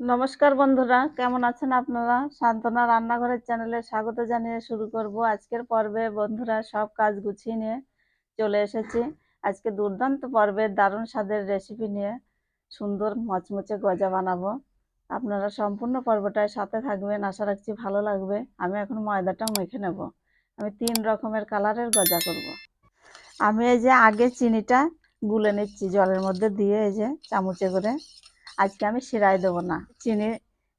নমস্কার বন্ধুরা, কেমন আছেন আপনারা? সান্ত্বনা রান্নাঘরের চ্যানেলে স্বাগত জানিয়ে শুরু করব আজকের পর্বে। বন্ধুরা, সব কাজ গুছিয়ে নিয়ে চলে এসেছি। আজকে দুর্দান্ত পর্বের দারুণ স্বাদের রেসিপি নিয়ে সুন্দর মচমচে গজা বানাবো। আপনারা সম্পূর্ণ পর্বটায় সাথে থাকবেন, আশা রাখছি ভালো লাগবে। আমি এখন ময়দাটাও মেখে নেব। আমি তিন রকমের কালারের গজা করব। আমি এই যে আগে চিনিটা গুলে নিচ্ছি জলের মধ্যে দিয়ে, এই যে চামচে করে। আজকে আমি শিরাই দেবো না। চিনি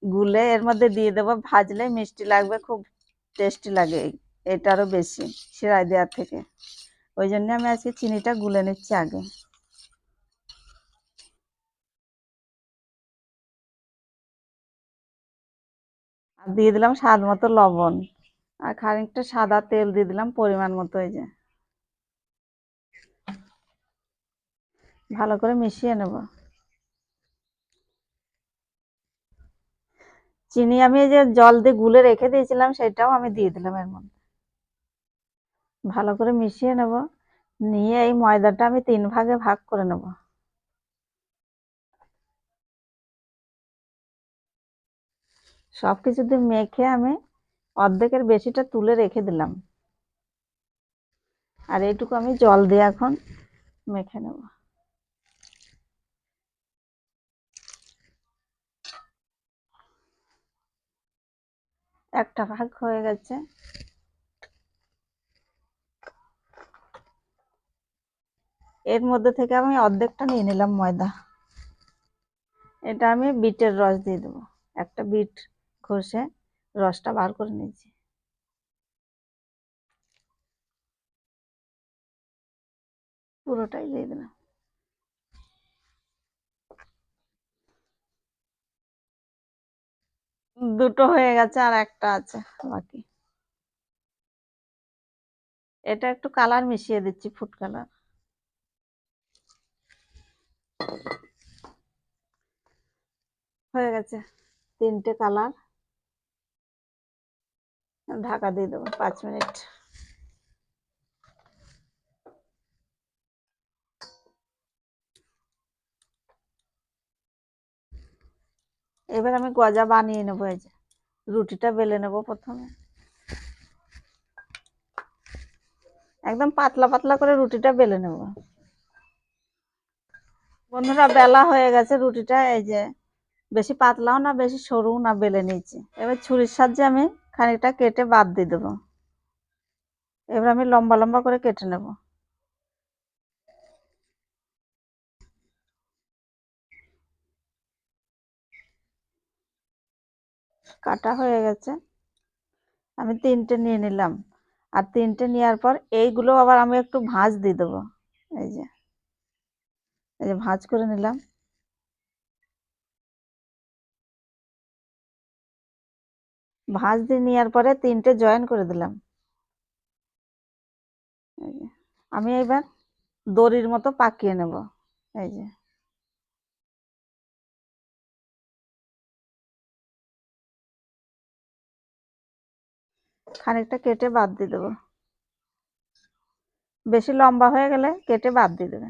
গুলে এর মধ্যে দিয়ে দেবো, ভাজলে মিষ্টি লাগবে, খুব টেস্টি লাগে। এই- এটা আরও বেশি শিরাই দেওয়ার থেকে। ওই জন্য আমি আজকে চিনিটা গুলে নিচ্ছি আগে। আর দিয়ে দিলাম স্বাদ মতো লবণ। আর খানিকটা সাদা তেল দিয়ে দিলাম পরিমাণ মতো, এই যে। ভালো করে মিশিয়ে নেব। চিনি আমি যে জল দিয়ে গুলে রেখে দিয়েছিলাম, সেটাও আমি দিয়ে দিলাম এর মধ্যে। ভালো করে মিশিয়ে নেব। নিয়ে এই ময়দাটা আমি তিন ভাগে ভাগ করে নেব। সব কিছু দিয়ে মেখে আমি অর্ধেকের বেশিটা তুলে রেখে দিলাম। আর এইটুকু আমি জল দিয়ে এখন মেখে নেব। একটা ভাগ হয়ে গেছে। এর মধ্যে থেকে আমি অর্ধেকটা নিয়ে নিলাম ময়দা। এটা আমি বিটের রস দিয়ে দেবো। একটা বিট ঘষে রসটা বার করে নিয়েছি। পুরোটাই দিয়ে দিলাম। দুটো হয়ে গেছে আর একটা আছে বাকি। এটা একটু কালার মিশিয়ে দিচ্ছি ফুড কালার হয়ে গেছে তিনটে কালার ঢাকা দিয়ে দেবো, পাঁচ মিনিট। এবার আমি গজা বানিয়ে নেব এই যে। রুটিটা বেলে নেব প্রথমে। একদম পাতলা পাতলা করে রুটিটা বেলে নেব। বন্ধুরা, বেলা হয়ে গেছে, রুটিটা এই যে বেশি পাতলাও না, বেশি সরুও না বেলে নিয়েছি। এবার ছুরির সাহায্যে আমি খানিকটা কেটে বাদ দিয়ে দেবো। এবার আমি লম্বা লম্বা করে কেটে নেব। কাটা হয়ে গেছে। আমি তিনটে নিয়ে নিলাম। আর তিনটে নেওয়ার পর এইগুলো আবার আমি একটু ভাঁজ দিয়ে দেবো। এই যে এই যে ভাঁজ করে নিলাম। ভাঁজ দিয়ে নেওয়ার পরে তিনটে জয়েন করে দিলাম। আমি এবার দড়ির মতো পাকিয়ে নেব। এই যে খানিকটা কেটে বাদ দিয়ে দেবো। বেশি লম্বা হয়ে গেলে কেটে বাদ দিয়ে দেবে।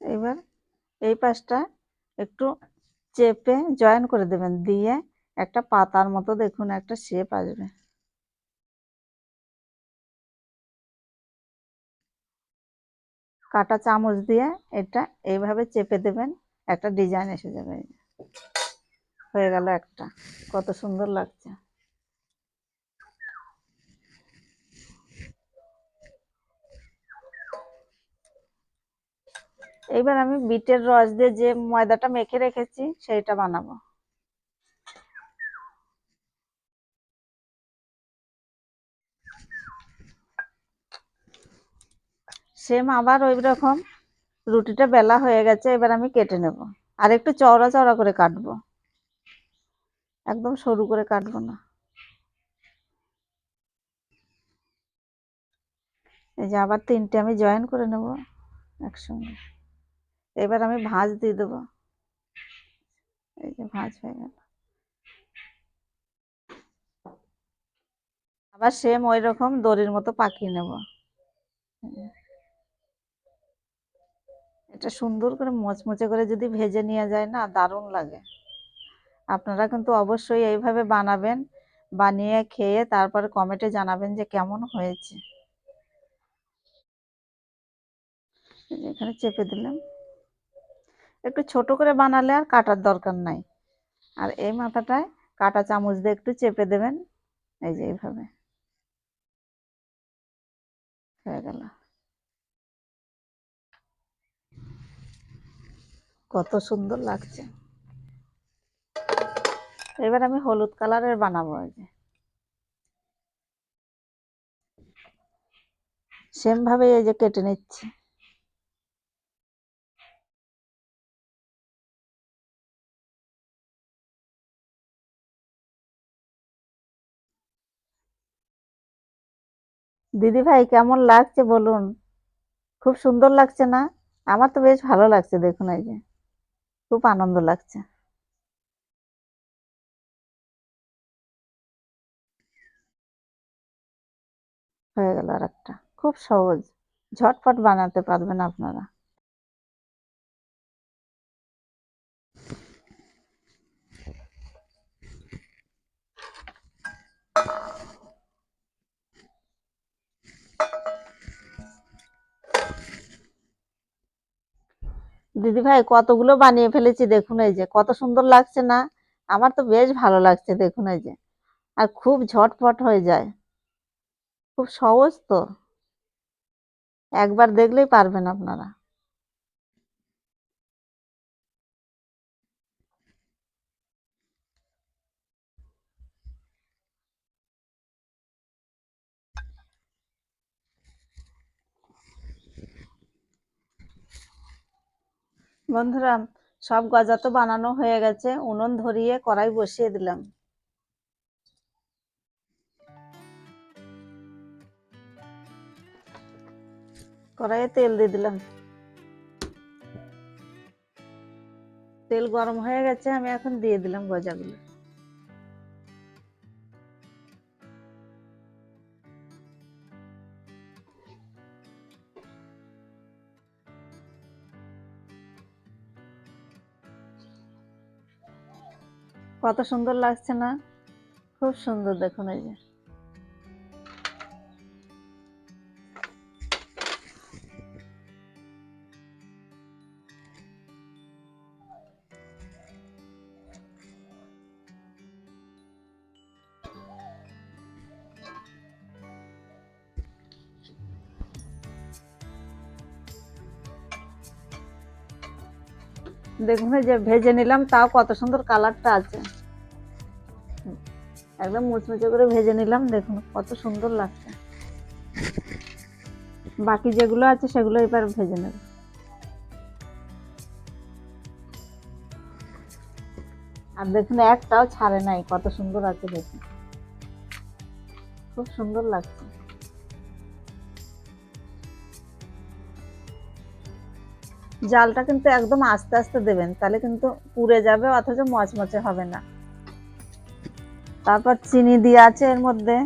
এবার এই পাশটা একটু চেপে জয়েন করে দেবেন। দিয়ে একটা পাতার মতো দেখুন, একটা শেপ আসবে। কাটা চামচ দিয়ে এটা এইভাবে চেপে দেবেন, একটা ডিজাইন এসে যাবে। হয়ে গেল একটা। কত সুন্দর লাগছে। এইবার আমি বিটের রস দিয়ে যে ময়দাটা মেখে রেখেছি, সেইটা বানাবো। সেম আবার ওই রকম রুটিটা বেলা হয়ে গেছে, এবার আমি কেটে নেব। আর একটু চওড়া চওড়া করে কাটবো। একদম সরু করে কাটবো না। এই যে আবার তিনটে আমি জয়েন করে নেব একসঙ্গে। এবার আমি ভাঁজ দিয়ে দেবো। এই যে ভাঁজ হয়ে গেল। আবার সেম ওই রকম দড়ির মতো পাকিয়ে নেব। এটা সুন্দর করে মচমচে করে যদি ভেজে নিয়ে যায় না, দারুণ লাগে। আপনারা কিন্তু অবশ্যই এইভাবে বানাবেন, বানিয়ে খেয়ে তারপরে কমেন্টে জানাবেন যে কেমন হয়েছে। এখানে চেপে দিলাম। একটু ছোট করে বানালে আর কাটার দরকার নাই। আর এই মাথাটায় কাটা চামচ দিয়ে একটু চেপে দেবেন। এই যে এইভাবে। হয়ে গেল। কত সুন্দর লাগছে। এবার আমি হলুদ কালারের বানাবো সেম ভাবে এই যে কেটে নিচ্ছি। দিদি ভাই, কেমন লাগছে বলুন? খুব সুন্দর লাগছে না? আমার তো বেশ ভালো লাগছে দেখুন এই যে। খুব আনন্দ লাগছে। হয়ে গেল আর একটা খুব সহজ। ঝটপট বানাতে পারবেন আপনারা। দিদি ভাই, কতগুলো বানিয়ে ফেলেছি দেখুন এই যে, কত সুন্দর লাগছে না? আমার তো বেশ ভালো লাগছে দেখুন এই যে। আর খুব ঝটপট হয়ে যায়। খুব সহজ তো। একবার দেখলেই পারবেন আপনারা। বন্ধুরা, সব গজা তো বানানো হয়ে গেছে। উনুন ধরিয়ে কড়াই বসিয়ে দিলাম। কড়াইয়ে তেল দিয়ে দিলাম। তেল গরম হয়ে গেছে, আমি এখন দিয়ে দিলাম গজাগুলো। কত সুন্দর লাগছে না? খুব সুন্দর দেখুন এই যে। দেখুন যে ভেজে নিলাম, তাও কত সুন্দর কালারটা আছে। একদম মুচমুচে করে ভেজে নিলাম, দেখুন কত সুন্দর লাগছে। বাকি যেগুলো আছে সেগুলো এবার ভেজে নেব। আর দেখুন একটাও ছাড়ে নাই, কত সুন্দর আছে দেখুন। খুব সুন্দর লাগছে। জালটা কিন্তু একদম আস্তে আস্তে দেবেন, তাহলে কিন্তু পুড়ে যাবে, অথচ মচমচে হবে না। তারপর চিনি দিয়ে আছে এর মধ্যে,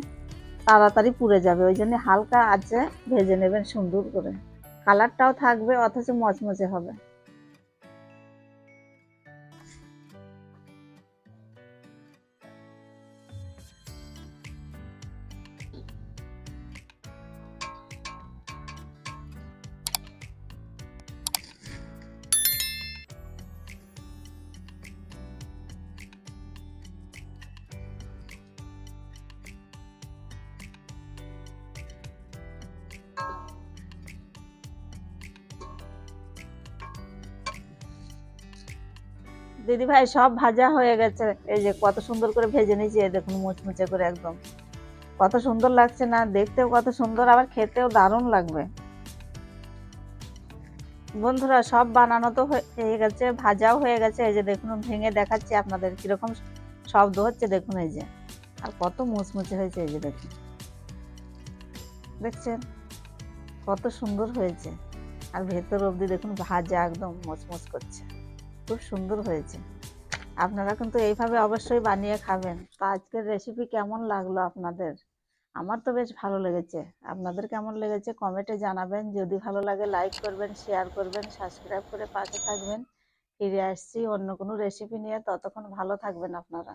তাড়াতাড়ি পুড়ে যাবে, ওই জন্য হালকা আছে ভেজে নেবেন সুন্দর করে। কালারটাও থাকবে, অথচ মচমচে হবে। দিদি ভাই সব ভাজা হয়ে গেছে। এই যে কত সুন্দর করে ভেজে নিয়েছি দেখুন মুচমুচে করে একদম। কত সুন্দর লাগছে না, দেখতেও কত সুন্দর, আবার খেতেও দারুণ লাগবে। বন্ধুরা, সব বানানো তো হয়ে গেছে, ভাজাও হয়ে গেছে। এই যে দেখুন, ভেঙে দেখাচ্ছি আপনাদের কীরকম শব্দ হচ্ছে, দেখুন এই যে। আর কত মুচমুচে হয়েছে, এই যে দেখুন। দেখছেন? কত সুন্দর হয়েছে। আর ভেতর অবধি দেখুন, ভাজা একদম মচমচ করছে। খুব সুন্দর হয়েছে। আপনারা কিন্তু এইভাবে অবশ্যই বানিয়ে খাবেন। তো আজকের রেসিপি কেমন লাগল আপনাদের? আমার তো বেশ ভালো লেগেছে। আপনাদের কেমন লেগেছে কমেন্টে জানাবেন। যদি ভালো লাগে লাইক করবেন শেয়ার করবেন সাবস্ক্রাইব করে পাশে থাকবেন। ফিরে আসছি অন্য কোনো রেসিপি নিয়ে। ততক্ষণ ভালো থাকবেন আপনারা।